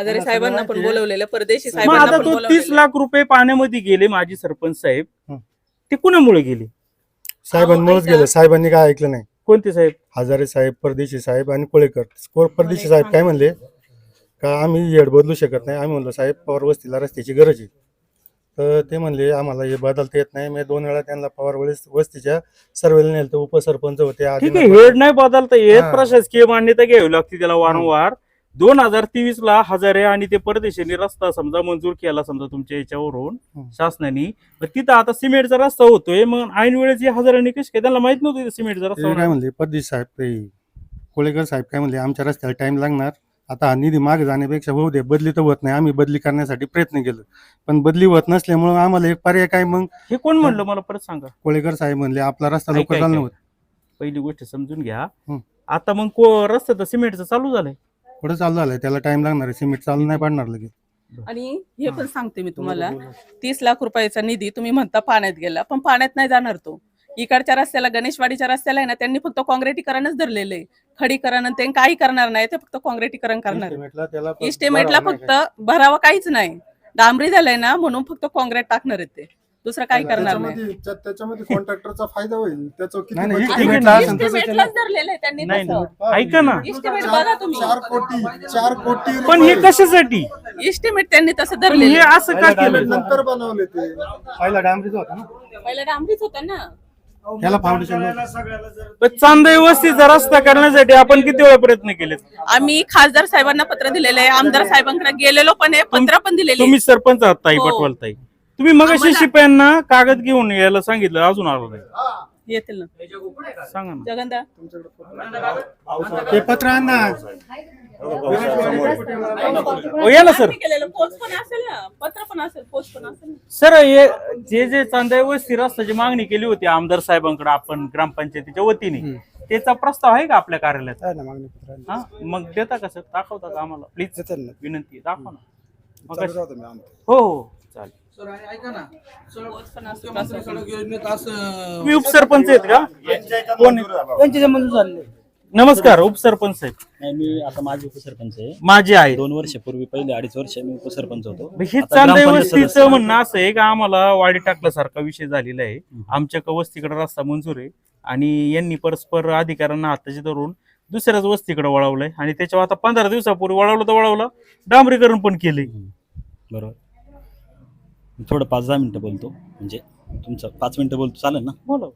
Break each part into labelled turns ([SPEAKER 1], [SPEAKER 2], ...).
[SPEAKER 1] हजारे साहेबांना पण. बोलवलेलं परदेशी
[SPEAKER 2] मग
[SPEAKER 1] साहेबांना
[SPEAKER 2] आता
[SPEAKER 1] पण
[SPEAKER 2] तो तीस
[SPEAKER 1] बोलवलेलं.
[SPEAKER 2] लाख रुपये पाण्यामध्ये गेले माजी सरपंच साहेब.
[SPEAKER 3] हं.
[SPEAKER 2] ते कुणामुळे गेले?
[SPEAKER 3] साहेबांमुळेच
[SPEAKER 1] ऐका.
[SPEAKER 3] गेलं. साहेबांनी काय ऐकलं नाही.
[SPEAKER 2] कोणते साहेब?
[SPEAKER 3] हजारे साहेब परदेशी साहेब आणि कोळेकर. परदेशी साहेब काय म्हणले? का आम्ही हेड बदलू शकत नाही. आम्ही म्हणलो साहेब पवार वस्तीला रस्त्याची गरज आहे. तर ते म्हणले आम्हाला हे बदलता येत नाही. मी दोन वेळा त्यांना पवार वळीस- वस्तीच्या सर्वेला नेलं तर उपसरपंच होते.
[SPEAKER 2] ठीक
[SPEAKER 3] आदिनाथ
[SPEAKER 2] आहे हेड नाही बदलता येत.
[SPEAKER 3] हा.
[SPEAKER 2] प्रशासकीय मान्यता घ्यावी लागते त्याला वारंवार. दोन हजार तेवीस ला हजारे आणि ते परदेशांनी रस्ता समजा मंजूर केला समजा तुमच्या याच्यावरून
[SPEAKER 3] हं.
[SPEAKER 2] शासनाने तिथं आता सिमेंटचा रस्ता होतोय मग ऐन वेळेस या हजारांनी कशी काय? त्यांना माहीत नव्हतं सिमेंटचा रस्ता
[SPEAKER 3] काय
[SPEAKER 2] होणार.
[SPEAKER 3] म्हणले परदेशी साहेब ते कोळेकर साहेब काय म्हणले आमच्या रस्त्याला टाइम लागणार. आता हा निधी मागे जाण्यापेक्षा होऊ दे बदली तर होत नाही. आम्ही बदली करण्यासाठी प्रयत्न केलं. पण बदली होत नसल्यामुळं आम्हाला एक पर्याय काय मग?
[SPEAKER 2] हे कोण म्हणलं मला परत सांगा?
[SPEAKER 3] कोळेकर साहेब म्हणले आपला रस्ता
[SPEAKER 2] ऐका,
[SPEAKER 3] लवकर
[SPEAKER 2] ऐका.
[SPEAKER 3] चालू होत
[SPEAKER 2] पहिली गोष्ट समजून घ्या.
[SPEAKER 3] हं.
[SPEAKER 2] आता मग को रस्ता तर सिमेंटचा चालू झालाय.
[SPEAKER 3] पुढे चालू झालंय. त्याला टाइम लागणार आहे. सिमेंट चालू नाही पडणार लगेच.
[SPEAKER 1] आणि हे पण सांगते मी तुम्हाला. तीस लाख रुपयाचा निधी तुम्ही म्हणता पाण्यात गेला पण पाण्यात नाही जाणार तो. इकडच्या रस्त्याला गणेशवाडीच्या रस्त्याला आहे ना त्यांनी फक्त काँक्रिटीकरणच धरलेलं आहे खडीकरण आणि ते काही करणार नाही ते फक्त काँक्रिटीकरण करणार.
[SPEAKER 3] त्याला प-
[SPEAKER 1] इस्टिमेटला
[SPEAKER 3] भरावं
[SPEAKER 1] फक्त भरावा काहीच नाही. डांबरी झालंय ना म्हणून फक्त काँक्रीट टाकणार आहेत ते. दुसरं काही करणार नाही.
[SPEAKER 4] त्याच्यामध्ये त्या- त्याच्यामध्ये कॉन्ट्रॅक्टरचा फायदा होईल. त्याचं किती
[SPEAKER 3] नाही, नाही,
[SPEAKER 4] budget
[SPEAKER 2] estimate
[SPEAKER 4] होईल?
[SPEAKER 2] ला
[SPEAKER 3] असेल तसं
[SPEAKER 1] इस्टिमेटलाच धरलेलं आहे त्यांनी
[SPEAKER 2] नाही
[SPEAKER 1] तसं.
[SPEAKER 2] नाही. ऐका ना.
[SPEAKER 1] इस्टिमेट
[SPEAKER 4] चार-
[SPEAKER 1] बघा तुम्ही.
[SPEAKER 4] चार कोटी चार कोटी
[SPEAKER 2] पण हे
[SPEAKER 4] रुपये
[SPEAKER 2] कशासाठी
[SPEAKER 1] इस्टिमेट त्यांनी तसं
[SPEAKER 2] पण हे
[SPEAKER 1] धरलेलं आहे.
[SPEAKER 2] असं का केलं?
[SPEAKER 4] नंतर बनवले ते.
[SPEAKER 3] पहिला डांबरीच होता ना?
[SPEAKER 1] पहिला डांबरीच होता ना.
[SPEAKER 3] त्याला फाउंडेशन
[SPEAKER 2] पण चांदई वस्तीचा रस्ता करण्यासाठी आपण किती वेळा प्रयत्न केले
[SPEAKER 1] आम्ही खासदार साहेबांना पत्र दिलेलं आहे. आमदार साहेबांकडे गेलेलो पण आहे. पत्र पण दिलेले
[SPEAKER 2] तुम्ही सरपंच आहात ताई
[SPEAKER 1] हो.
[SPEAKER 2] पटवाल ताई. तुम्ही मग शिपायांना कागद घेऊन यायला सांगितलं अजून आलो नाही.
[SPEAKER 1] येतील ना.
[SPEAKER 2] सांगा ना.
[SPEAKER 1] जगंदा.
[SPEAKER 3] ते पत्र आण ना.
[SPEAKER 2] ओ, या ना सर.
[SPEAKER 1] आम्ही केलेलं. पोस्ट पण असेल ना. पत्र पण असेल पोस्ट पण असेल ना.
[SPEAKER 2] सर हे जे जे चांदई वस्ती रस्त्याची मागणी केली होती आमदार साहेबांकडे आपण ग्रामपंचायतीच्या वतीने त्याचा प्रस्ताव आहे का आपल्या कार्यालयात?
[SPEAKER 4] आहे ना मागणी पत्र
[SPEAKER 2] हा? मग देता का सर? दाखवता का आम्हाला? प्लीज
[SPEAKER 4] ना.
[SPEAKER 2] विनंती आहे, दाखवा ना. मग
[SPEAKER 4] चालू
[SPEAKER 2] कशी-
[SPEAKER 4] राहतो मी आणतो.
[SPEAKER 2] हो हो. तुम्ही उपसरपंच आहेत का? कोण? नमस्कार उपसरपंच साहेब
[SPEAKER 5] नाही मी आता माझे उपसरपंच आहे.
[SPEAKER 2] माझे आहे.
[SPEAKER 5] दोन वर्षापूर्वी पहिले अडीच वर्ष मी उपसरपंच होतो.
[SPEAKER 2] हे
[SPEAKER 5] आता ग्रामपंचायत
[SPEAKER 2] वस्तीचं
[SPEAKER 5] सदस्य.
[SPEAKER 2] म्हणणं असं आहे. का आम्हाला वाडी टाकल्यासारखा विषय झालेला आहे. आमच्या क- वस्तीकडे रस्ता मंजूर आहे आणि यांनी परस्पर अधिकाऱ्यांना हाताची धरून दुसऱ्याच वस्तीकडे वळवलंय. आणि त्याच्यावर आता पंधरा दिवसापूर्वी वळवलं तर वळवलं. डांबरीकरण पण केले
[SPEAKER 5] बरोबर. मी थोडं पाच दहा मिनिटं बोलतो. म्हणजे तुमचं पाच मिनिटं बोलतो चालेल ना?
[SPEAKER 2] बोला.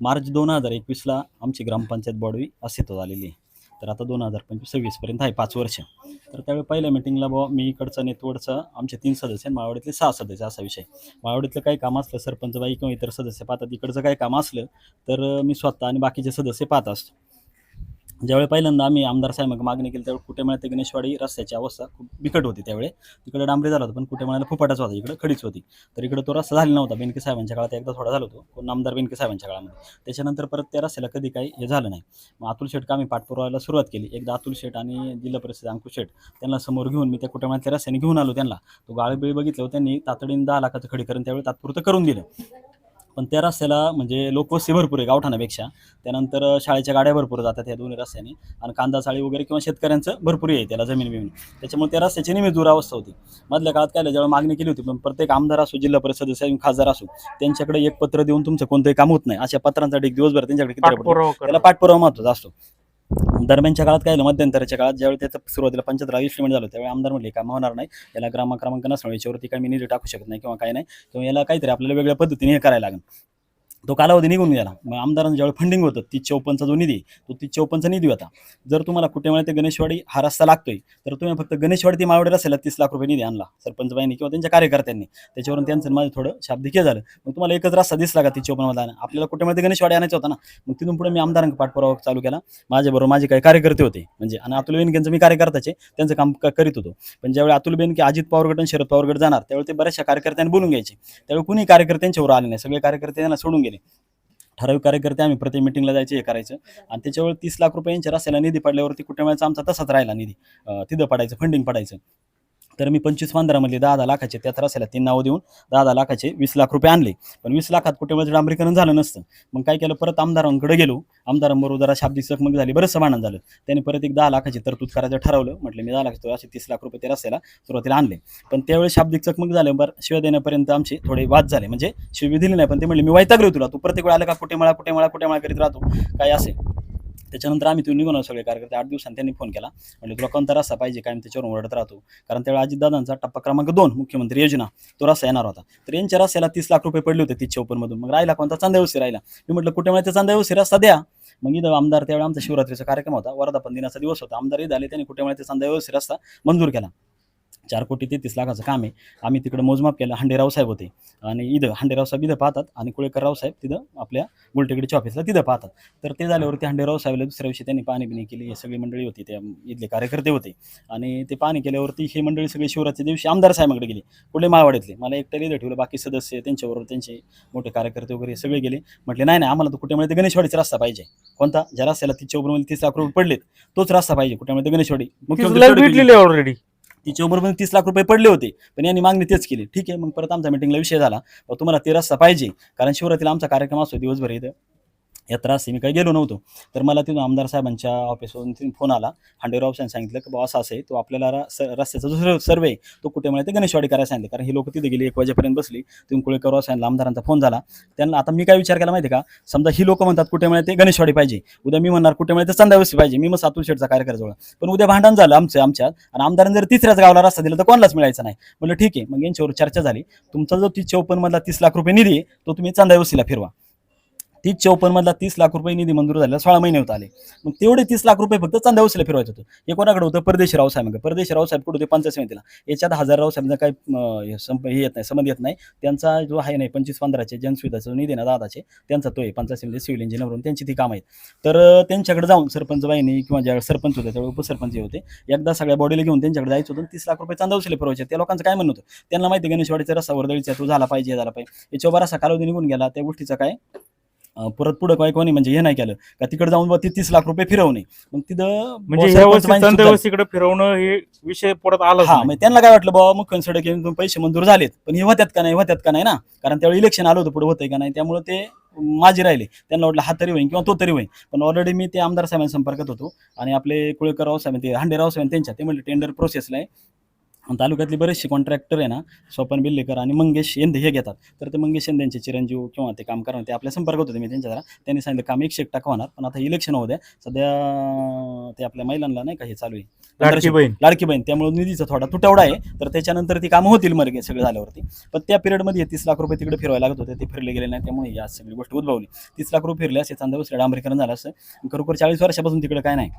[SPEAKER 5] मार्च दोन हजार एकवीसला आमची ग्रामपंचायत बॉडी अस्तित्वात आलेली आहे. तर आता दोन हजार पंचवीस सव्वीसपर्यंत आहे पाच वर्ष. तर त्यावेळी पहिल्या मिटिंगला बुवा मी इकडचा नेतवडचा आमचे तीन सदस्य आणि मावडीतले सहा सदस्य असा विषय. मावडीतलं काही काम असलं सरपंच बाई किंवा इतर सदस्य पाहतात इकडचं काही काम असलं तर मी स्वतः आणि बाकीचे सदस्य पाहत असतो. ज्यावेळी पहिल्यांदा आम्ही आमदार साहेब मागणी केली त्यावेळी कुठे मिळते गणेशवाडी रस्त्याची अवस्था खूप बिकट होती त्यावेळी. तिकडे डांबरी झाला होता पण कुठे म्हणाला फुपाटाच होता इकडे खडीच होती. तर इकडे तो रस्ता झाला नव्हता बेनके साहेबांच्या काळात एकदा थोडा झाला होतो. कोण आमदार बेनके साहेबांच्या काळामध्ये. त्याच्यानंतर परत त्या रस्त्याला कधी काही हे झालं नाही. मग अतुल शेठ आम्ही पाठपुरावायला सुरुवात केली. एकदा अतुल शेठ आणि जिल्हा परिषद अंकुश शेठ त्यांना समोर घेऊन मी त्या कुटुंबातल्या रस्त्याने घेऊन आलो त्यांना. तो गाळेबिळी बघितलं त्यांनी तातडीने दहा लाखाचं खडीकरण त्यावेळी तात्पुरतं करून दिलं. पण त्या रस्त्याला म्हणजे लोकवस्ती भरपूर आहे गावठाणापेक्षा. त्यानंतर शाळेच्या गाड्या भरपूर जातात या दोन्ही रस्त्याने. आणि कांदा चाळी वगैरे किंवा शेतकऱ्यांचं भरपूर आहे त्याला जमीन बिमीन. त्याच्यामुळे त्या रस्त्याची नेहमी दुरावस्था होती. मधल्या काळात काय जेव्हा मागणी केली होती पण प्रत्येक आमदार असो जिल्हा परिषद सदस्य खासदार असो त्यांच्याकडे एक पत्र देऊन तुमचं कोणतंही काम होत नाही. अशा पत्रांसाठी एक दिवसभर त्यांच्याकडे त्याला. पाठपुरावा महत्त्वाचा असतो. दरम्यानच्या काळात काय झालं? मध्यंतराच्या काळात ज्यावेळी त्याचं सुरुवातीला पंचायत इस्टिमेट झालं त्यावेळी आमदार म्हणले काम होणार नाही? याला ग्राम क्रमांक नसणार याच्यावरती काही मी निधी टाकू शकत नाही किंवा काय नाही. किंवा याला काहीतरी आपल्याला वेगळ्या पद्धतीने हे करायला लागेल. तो कालावधी निघून गेला. मग आमदारांचं ज्यावेळी फंडिंग होतं तीस चौपन्नचा जो निधी तो तीस चौपन्नचा निधी होता. जर तुम्हाला कुठे ते गणेशवाडी हा रस्ता लागतोय तर तुम्ही फक्त गणेशवाडी ती मावडेला असेल तीस लाख रुपये निधी आणला सरपंचबाईंनी किंवा त्यांच्या कार्यकर्त्यांनी. त्याच्यावरून त्यांचं माझं थोडं शाब्दिक झालं. मग तुम्हाला एकच रस्ता दिसला का तीस चौपन्नमध्ये आपल्याला कुठे मिळते गणेशवाडी आणायचा होता ना? मग तिथून पुढे मी आमदारांना पाठपुरावा चालू केला. माझ्याबरोबर माझे काही कार्यकर्ते होते. म्हणजे आणि अतुल बेनकेंचं मी कार्यकर्त्याचे त्यांचं काम क- करीत होतो. पण ज्यावेळी अतुल बेनके अजित पवारगड आणि शरद पावरगड जाणार त्यावेळी ते बऱ्याचशा कार्यकर्त्यांनी बोलून घ्यायचे. त्यावेळी कुणी कार्यकर्त्यांच्यावर आले नाही? सगळे कार्यकर्ते त्यांना सोडून गेले. ठराविक कार्यकर्ते आम्ही प्रत्येक मिटिंगला जायचे हे करायचं. आणि त्याच्यावर तीस लाख रुपयांच्या रस्त्याला निधी पडल्यावरती कुटुंबाचा आमचा तसाच राहिला निधी. तिथं पडायचं फंडिंग पडायचं. तर मी पंचवीस पंधरामध्ये दहा दहा लाखाचे त्या त्रासाला ते नावं देऊन दहा दहा लाखाचे वीस लाख रुपये आणले. पण वीस लाखात कुठे माझं डांबरीकरण झालं नसतं. मग काय केलं? परत आमदारांकडे गेलो. आमदारांबरोबर जरा शाब्दिक चकमक झाली. बरंच समाधान झालं. त्याने परत एक दहा लाखाची तरतूद करायचं ठरवलं. म्हटलं मी दहा लाख असे तीस लाख रुपये ते रस्त्याला सुरुवातीला आणले. पण त्यावेळेस शाब्दिक चकमक झालं. बरं शिवाय देण्यापर्यंत आमचे थोडे वाद झाले. म्हणजे शिवी दिली नाही. पण ते म्हणले मी वैतागलो तुला. तू प्रत्येक वेळा आलं का? कुठे मला कुठे मला कुठे मला करीत राहतो. काय असे त्याच्यानंतर आम्ही तुम्ही निघून सगळे कार्यकर्ते आठ दिवसांनी त्यांनी फोन केला. म्हणजे तुला कोणता रस्ता पाहिजे? काय? त्याच्यावर ओरडत राहतो. कारण त्यावेळी अजितदादांचा टप्पा क्रमांक दोन मुख्यमंत्री योजना तो रस्ता येणार होता. तर यांच्या रस्त्याला तीस लाख रुपये पडले होते तीस ओपनमधून मग राहिला कोणता? चांदेवशी राहिला. मी म्हटलं कुठे म्हणजे चांदेवशी रस्ता द्या. मग इथं आमदार त्यावेळी आमचा शिवरात्रीचा कार्यक्रम होता. वर्धापन दिनाचा दिवस होता. आमदार इथं आले त्यांनी कुठे म्हणजे चांदेवशी रस्ता मंजूर केला. चार कोटी तेहतीस लाखाचं काम आहे. आम्ही तिकडे मोजमाप केलं हांडेराव साहेब होते. आणि इथं हांडेराव साहेब इथं पाहतात आणि कुळेकरराव साहेब तिथं आपल्या गुलटेकडीच्या ऑफिसला तिथं पाहतात. तर ते झाल्यावरती हांडेराव साहेबला दुसऱ्या दिवशी त्यांनी पाणी बिणी केली. हे सगळी मंडळी होती त्या इथले कार्यकर्ते होते. आणि ते पाणी केल्यावरती हे मंडळी सगळी शिवरात्रीच्या दिवशी आमदार साहेबांकडे गेली. कुठले माळवाडीतले मला एकट्याला इथं ठेवलं बाकी सदस्य त्यांच्याबरोबर त्यांचे मोठे कार्यकर्ते वगैरे सगळे गेले. म्हटले नाही नाही आम्हाला तर कुठे मिळते गणेशवाडीचा रस्ता पाहिजे. कोणता? ज्या रस्त्याला तिच्या उभं तीस लाख रुपये पडलेत तोच रस्ता पाहिजे. कुठे मिळते गणेशवाडी? मुख्यमंत्री
[SPEAKER 2] ऑलरेडी
[SPEAKER 5] तिच्या उमरमध्ये तीस लाख रुपये पडले होते पण यांनी मागणी तेच केली. ठीक आहे मग परत आमचा मिटिंगला विषय झाला. तुम्हाला ते रस्ता पाहिजे कारण शिवरातील आमचा कार्यक्रम असतो दिवसभर इथं. यात्रा असते मी काही गेलो नव्हतो. तर मला तिथून आमदार साहेबांच्या ऑफिसवरून तिथून फोन आला. हांडेराव साहेब सांगितलं की बाबा असं आहे. तो आपल्याला स- रस्त्याचा जो सर्वे आहे, तो कुठे मिळते गणेशवाडी करायला सांगितलं. कारण ही लोक तिथे गेली एक वाजेपर्यंत बसली. तिथून कुळेकरराव सांगितलं आमदारांचा फोन झाला. त्यांना आता मी काय विचार केला माहिती आहे का? समजा ही लोक म्हणतात कुठे मिळते गणेशवाडी पाहिजे. उद्या मी म्हणणार कुठे मिळते चांदावसी पाहिजे. मी मग सातू शेठचा कार्यकर्ता पण उद्या भांडण झालं आमचं आमच्यात. आणि आमदारांनी जर तिसऱ्याच गावाला रस्ता दिला तर कोणालाच मिळायचा नाही. म्हणलं ठीक आहे. मग यांच्यावर चर्चा झाली. तुमचा जो ती चौपन्नमधला तीस लाख रुपये निधी तो तुम्ही चांदावसीला फिरवा. तीस चौपन्न मधला तीस लाख रुपये निधी मंजूर झाला सोळा महिने होत आले. मग तेवढे तीस लाख रुपये फक्त चांदावसीला फिरवायचं होतं. हे कोणाकडे होतं? परदेशी राव साहेब परदेशी राव साहेब कुठे होते? पंचायत समितीला. याच्यात हजार राव साहेबांचा काही हे संप हे येत नाही संबंध येत नाही. त्यांचा जो आहे नाही पंचवीस पंधराचे जनसुविधाचा जो निधी आहे ना दादाचे त्यांचा तो आहे. पंचायत समिती सिव्हिल इंजिनियर म्हणून त्यांची ती काम आहेत. तर त्यांच्याकडे जाऊन सरपंचबाईनी किंवा ज्या सरपंच होते त्यावेळी उपसरपंच होते एकदा सगळ्या बॉडीला घेऊन त्यांच्याकडे जायचं होतं तीस लाख रुपये चांदा चांदावशीला फिरवायचे. त्या लोकांचं काय म्हणणं होतं? त्यांना माहिती आहे गणेशवाडीचा रस्ता वर्दळीचा तो झाला पाहिजे झाला पाहिजे. याच्यावर असा कालावधी निघून गेला. त्या गोष्टीचा काय? परत पुढं काय कोणी म्हणजे हे नाही केलं. का तिकडे जाऊन बा ती तीस लाख रुपये फिरवणे. मग तिथं
[SPEAKER 2] म्हणजे वर्षी. चांदवसीकडे फिरवणं हे विषय परत आलाच
[SPEAKER 5] हा. मग त्यांना काय वाटलं बाबा मुख्य सडक पैसे मंजूर झालेत. पण हे होत्यात का नाही होत्यात का नाही ना? कारण त्यावेळी इलेक्शन आलं होतं पुढे होतंय का नाही त्यामुळे ते माझे राहिले. त्यांना वाटलं हा तरी होईल किंवा तो तरी होईल पण ऑलरेडी मी ते आमदार साहेबांच्या संपर्कात होतो. आणि आपले कुळेकरराव साहेब ते हांडेराव साहेब त्यांच्या ते म्हणले टेंडर प्रोसेसला आहे. तालुक्यातली बरेचसे कॉन्ट्रॅक्टर आहे ना स्वपन बिल्लेकर आणि मंगेश येंदे हे घेतात. तर ते मंगेश येंदेचे चिरंजीव किंवा ते काम करणार ते आपल्या संपर्कात होते मी त्यांच्या जरा त्यांनी सांगितलं काम एकशे एक होणार पण आता इलेक्शन होऊ द्या. सध्या ते आपल्या महिलांना नाही का हे चालू आहे.
[SPEAKER 2] लाडकी बहीण.
[SPEAKER 5] लाडकी बहीण. त्यामुळे निधीचा थोडा तुटवडा आहे. तर त्याच्यानंतर ती कामं होतील मर्गे सगळं झाल्यावरती. पण त्या पिरियडमध्ये तीस लाख रुपये तिकडे फिरवायला लागत होते. ते फिरले गेले नाही त्यामुळे या सगळी गोष्ट उद्भवली. तीस लाख रुपये फिरले असे चांदा डांबरीकरण झालं असं. खरोखर चाळीस वर्षापासून तिकडे काय नाही.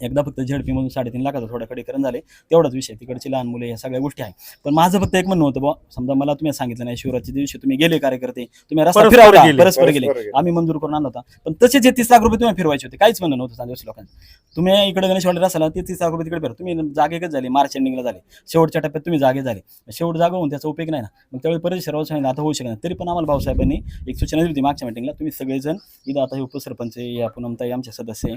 [SPEAKER 5] एकदा फक्त झडपीमधून साडेतीन लाखाचं थोडं खडीकरण झाले तेवढाच विषय तिकडची लहान मुले ह्या सगळ्या गोष्टी आहे. पण माझं फक्त एक म्हणणं होतं बुवा समजा मला तुम्ही सांगितलं नाही शिवरात्रीच्या दिवशी तुम्ही गेले कार्यकर्ते तुम्ही रस्ता फिरवला
[SPEAKER 2] गेले,
[SPEAKER 5] परस्पर गेले. आम्ही मंजूर करून आणला होता. पण तसेच हे तीस लाख रुपये तुम्ही फिरवायचे होते काहीच म्हणणं नव्हतं चांदिवसी लोकांचं तुम्ही इकडे गणेशवाडी रस्त्याला ते तीस लाख रुपये तिकडे फिरा. तुम्ही जागेकच झाले मार्च एंडिंगला झाले. शेवटच्या टप्प्यात तुम्ही जागे झाले. शेवट जागा होऊन त्याचा उपयोग नाही ना. मग त्यावेळी परत सर्व सांगितलं आता होऊ शकत नाही. तरी पण आम्हाला भाऊसाहेबांनी एक सूचना दिली होती मागच्या मिटिंगला तुम्ही सगळेजण इथं आता हे उपसरपंच या पूनमताई आमचे सदस्य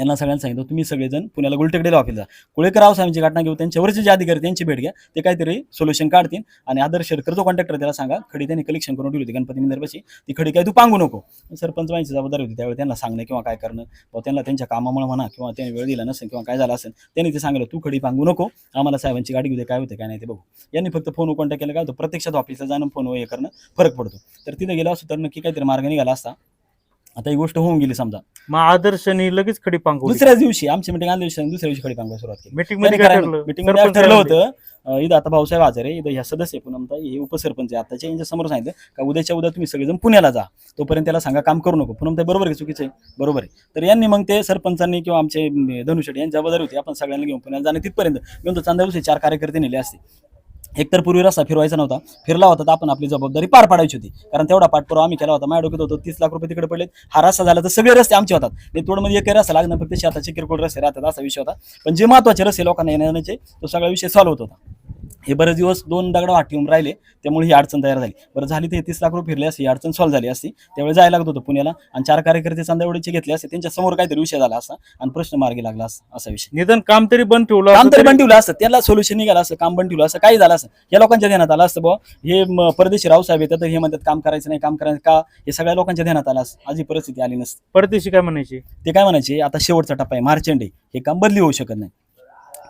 [SPEAKER 5] यांना सगळ्यांना सांगितलं तुम्ही सगळेजण पुण्याला गुलटेकडेला ऑफिस जा. कुळेकराव साहेबांची घटना घेऊ त्यांच्यावरचे जे अधिकारी त्यांची भेट घ्या. ते काहीतरी सोल्युशन काढतील आणि आदर्श शेरकर जो कॉन्ट्रॅक्टर त्याला सांगा खडी त्यांनी कलेक्शन करून ठेवली होती गणपती मंदिरपाशी. ती खडी काय तू पांगू नको. सरपंच माहिती जबाबदारी होती. त्यावेळी त्यांना सांगणं किंवा काय करणं व त्यांना त्यांच्या कामामुळे म्हणा किंवा त्यांनी वेळ दिला नसेल किंवा काय झालं असेल त्यांनी ते सांगितलं तू खडी पांगू नको. आम्हाला साहेबांची गाडी घेऊ दे काय होते काय नाही ते बघू. यांनी फक्त फोन कॉन्टॅक्ट केलं काय होतं प्रत्यक्षात ऑफिसला जाणं फोन हे करणं फरक पडतो. तर तिथे गेला असतो तर नक्की काहीतरी मार्ग निघाला असता. आता ही गोष्ट होऊन गेली समजा.
[SPEAKER 2] मग आदर्शनी लगेच खडी
[SPEAKER 5] दुसऱ्याच दिवशी आमची मिटिंग आल्या दिवशी दुसऱ्या दिवशी खडी सुरुवात केली.
[SPEAKER 2] मीटिंगमध्ये काय ठरलं?
[SPEAKER 5] मीटिंग
[SPEAKER 2] सरपंच
[SPEAKER 5] मध्ये ठरलं
[SPEAKER 2] आले.
[SPEAKER 5] होतं इथं आता भाऊसाहेब आहे इथं ह्या सदस्य पुनमता हे उपसरपंच आहे. आताच्या यांच्या समोर सांगितलं का उद्याच्या उद्या तुम्ही सगळेजण पुण्याला जा. तोपर्यंत त्याला सांगा काम करू नको. पुनमता बरोबर आहे चुकीचं आहे. बरोबर आहे. तर यांनी मग ते सरपंचांनी किंवा आमचे अं, धनुष्यटी यांची जबाबदारी होती. आपण सगळ्यांना घेऊन पुण्याला जाणे तिथपर्यंत. घेऊन तो चांदा चार कार्यकर्ते नेले असते. एकतर पूर्वी रस्ता फिरवायचा नव्हता फिरला होता तर आपण आपली जबाबदारी पार पाडायची होती. कारण तेवढा पाठपुरावा आम्ही केला होता. माझ्या डोक्यात होतो तीस लाख रुपये तिकडे पडले हा रस्ता झाला तर सगळे रस्ते आमचे होतात. ते तोडमध्ये एक रस्ता लागणार फक्त शेताचे किरकोळ रस्ते राहतात असा विषय होता. पण जे महत्त्वाचे रस्ते लोकांना येण्याचे तो सगळा विषय सॉल्व्ह होत होता. हे बरेच दिवस दोन दगड वाट येऊन राहिले त्यामुळे ही अडचण तयार झाली. बरं झाली ते तीस लाख रुपये फिरले असते ही अडचण सॉल्व्ह झाली असती. त्यावेळी जायला लागत होतं पुण्याला आणि चार कार्यकर्ते चांदावडीचे घेतले असते. त्यांच्यासमोर काहीतरी विषय झाला असता आणि प्रश्न मार्गी लागला असता असा विषय.
[SPEAKER 2] निदान काम तरी बंद ठेवलं
[SPEAKER 5] काम तरी
[SPEAKER 2] तरी-
[SPEAKER 5] बंद ठेवलं असतं. त्याला सोल्युशन निघालं असतं काम बंद ठेवलं असतं काही झालं असतं. या लोकांच्या ध्यानात आलं असतं बुवा. हे म, परदेशी रावसाहेब येतात हे म्हणतात काम करायचं नाही काम करायचं का? हे सगळ्या लोकांच्या ध्यानात आलं असतं. आज ही परिस्थिती आली नसती.
[SPEAKER 2] परदेशी काय म्हणायचे?
[SPEAKER 5] ते काय म्हणायचे? आता शेवटचा टप्पा आहे मार्चंड आहे. हे काम बदली होऊ शकत नाही.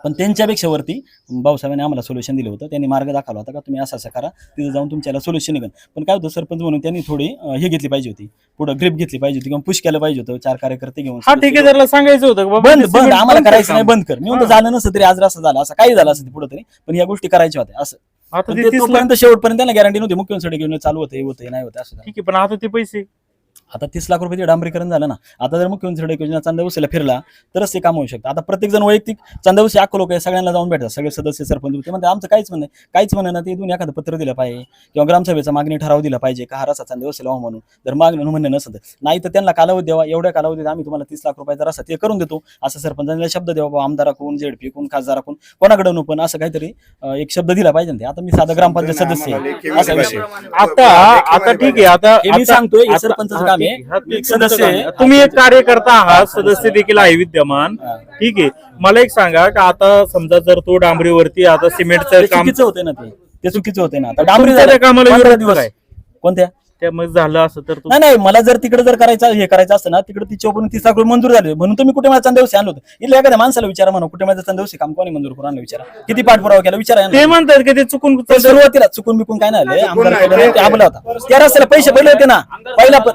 [SPEAKER 5] पण त्यांच्यापेक्षा वरती भाऊसाहेबांनी आम्हाला सोल्युशन दिलं होतं. त्यांनी मार्ग दाखवला होता का तुम्ही असं असं करा तिथं जाऊन तुमच्याला सोल्युशन निघेल पण काय होतं सरपंच म्हणून त्यांनी थोडी हे घेतली पाहिजे होती. पुढं ग्रिप घेतली पाहिजे होती किंवा पुश केलं पाहिजे होतं. चार कार्यकर्ते घेऊन
[SPEAKER 2] हा ठेकेदारला सांगायचं होतं की
[SPEAKER 5] बंद
[SPEAKER 2] ते
[SPEAKER 5] बंद. आम्हाला करायचं नाही. बंद कर. मी म्हणतो झालं नसतं तरी आज असं झालं. असं काही झालं असं पुढे तरी. पण या गोष्टी करायच्या होत्या असं.
[SPEAKER 2] आता
[SPEAKER 5] पण
[SPEAKER 2] ते
[SPEAKER 5] तोपर्यंत शेवटपर्यंत त्यांना गॅरंटी नव्हती. मुख्यमंत्री घेऊन चालू होते हे होते नाही होते असं.
[SPEAKER 2] ठीक आहे पण आता ते पैसे
[SPEAKER 5] आता तीस लाख रुपयाचे डांबरीकरण झालं ना आता जर मुख्यमंत्री सडक योजना चांदावसीला फिरला तरच ते काम होऊ शकतं. आता प्रत्येक जण वैयक्तिक चांदावसी अख्खं लोक आहे सगळ्यांना जाऊन भेटतात सगळे सदस्य सरपंच ते म्हणतात आमचं काहीच म्हणणं नाही. काहीच म्हणणं ना ते इथून एखादं पत्र दिलं पाहिजे किंवा ग्रामसभेचा मागणी ठराव दिला पाहिजे का हा रसा चांदावसीला व्हा म्हणून. जर मागणं म्हणणं नसतं नाही तर त्यांना कालावधी द्यावा एवढ्या कालावधीत आम्ही तुम्हाला तीस लाख रुपयाचा रसा ते करून देतो असं सरपंचांना शब्द द्यावा बाबा आमदाराकडून जेडपी कोण खासदाराकडून कोणाकडून पण असं काहीतरी एक शब्द दिला पाहिजे ना ते. आता मी साधा ग्रामपंचायत सदस्य आहे. असा विषय
[SPEAKER 2] आता आता ठीक आहे आता
[SPEAKER 5] हे मी सांगतोय हे
[SPEAKER 2] हा,
[SPEAKER 5] काम आहे.
[SPEAKER 2] हा,
[SPEAKER 5] एक सदस्य आहे.
[SPEAKER 2] तुम्ही एक कार्यकर्ता आहात सदस्य देखील आहे विद्यमान. ठीक आहे मला एक सांगा का आता समजा जर तो डांबरीवरती आता सिमेंटचं काम
[SPEAKER 5] चुकीचं होतंय ना ते चुकीचं होतंय ना आता डांबरी
[SPEAKER 2] तुमच्या त्या
[SPEAKER 5] झालं
[SPEAKER 2] कामाला विरोध
[SPEAKER 5] दिवस
[SPEAKER 2] काय?
[SPEAKER 5] कोणत्या
[SPEAKER 2] त्यामुळे झालं असं तर
[SPEAKER 5] नाही नाही मला जर तिकडे जर करायचं हे करायचं असतं ना तिकडे ती चौपन्न तीस लाख रुपये मंजूर झाले. म्हणून तुम्ही कुठे माझ्या चंदवशी आणलं होतं? इथल्या एखाद्या माणसाला विचारा म्हणून कुठे माझं चंदवशी काम कोणी मंजूर करून आणलं विचारा. किती पाठपुरावा केला विचारा
[SPEAKER 2] ते
[SPEAKER 5] यांना.
[SPEAKER 2] म्हणतात की ते चुकून
[SPEAKER 5] तर सुरुवातीला चुकून बिकून काय नाही आले. आमदार ते होता. त्या रस्त्याला पैसे पहिले होते ना. पहिला पण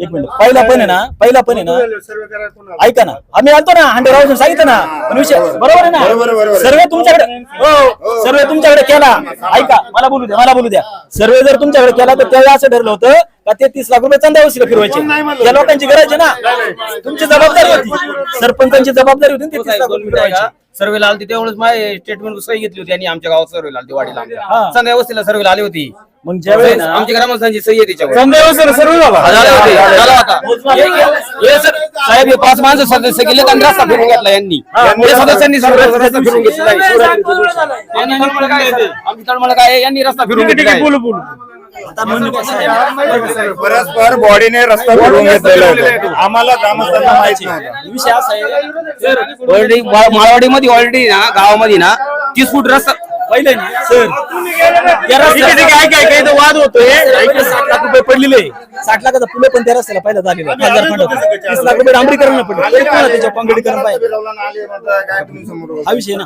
[SPEAKER 5] एक मिनिट. पहिला पण आहे ना पहिला पण आहे ना
[SPEAKER 4] सर्वे करायला कोण आलं?
[SPEAKER 5] ऐका ना. आम्ही आलतो ना हंड्रेड हाऊस सांगितलं ना. पण विषय बरोबर आहे ना? सर्वे तुमच्याकडे हो सर्वे तुमच्याकडे केला. ऐका मला बोलू द्या मला बोलू द्या. सर्वे जर तुमच्याकडे केला तर त्यावेळी असं ठरलं होतं का ते तीस लाख रुपये चंदा वसुली फिरवायचे? या लोकांची गरज आहे ना. तुमची जबाबदारी होती. सरपंचांची जबाबदारी होती ना ते तीस लाख रुपये फिरवायचे.
[SPEAKER 6] सर्वेला आली तेवढंच माझे स्टेटमेंट सही घेतली होती आणि आमच्या गावात सर्वेला आली वाडीला
[SPEAKER 5] हा.
[SPEAKER 6] संध्या वस्तीला सर्वेला आली होती.
[SPEAKER 5] मग ज्यावेळी ना
[SPEAKER 6] आमच्या ग्रामस्थांची सही आहे त्याच्यावर
[SPEAKER 2] व्यवस्थेला सर्व झाला
[SPEAKER 6] झालं होते, झालं होता. हे- हे- हे सर- साहेब हे पाच माणसं सदस्य गेले आणि रस्ता फिरून घेतला यांनी. हे सदस्यांनी सर्व रस्ता फिरून घेतलेला आहे. यांनी तळमळ काय आहे? आमची तळमळ काय आहे? यांनी रस्ता फिरून
[SPEAKER 2] आहे. बोलू बोलू.
[SPEAKER 5] काय
[SPEAKER 7] परस्पर बॉडीने रस्ता फिरवून घेतलेला होता. आम्हाला ग्रामस्थांना माहीत नव्हतं
[SPEAKER 5] विषय असा आहे.
[SPEAKER 6] ऑलरेडी माळवाडी मध्ये ऑलरेडी ना गावामध्ये ना तीस फूट रस्ता
[SPEAKER 5] पहिले ना. सर या
[SPEAKER 2] ठीक आहे, ठीक आहे, ऐका, ऐका, इथं वाद होतोय.
[SPEAKER 5] साठ लाख रुपये पडलेले. साठ लाखाचा फुलं पण त्या रस्त्याला पहिला झालेला. खासदार फंड. तीस लाख रुपये डांबरीकरण पडले. त्याच्या पाहिजे?
[SPEAKER 7] काय
[SPEAKER 5] हा विषय ना.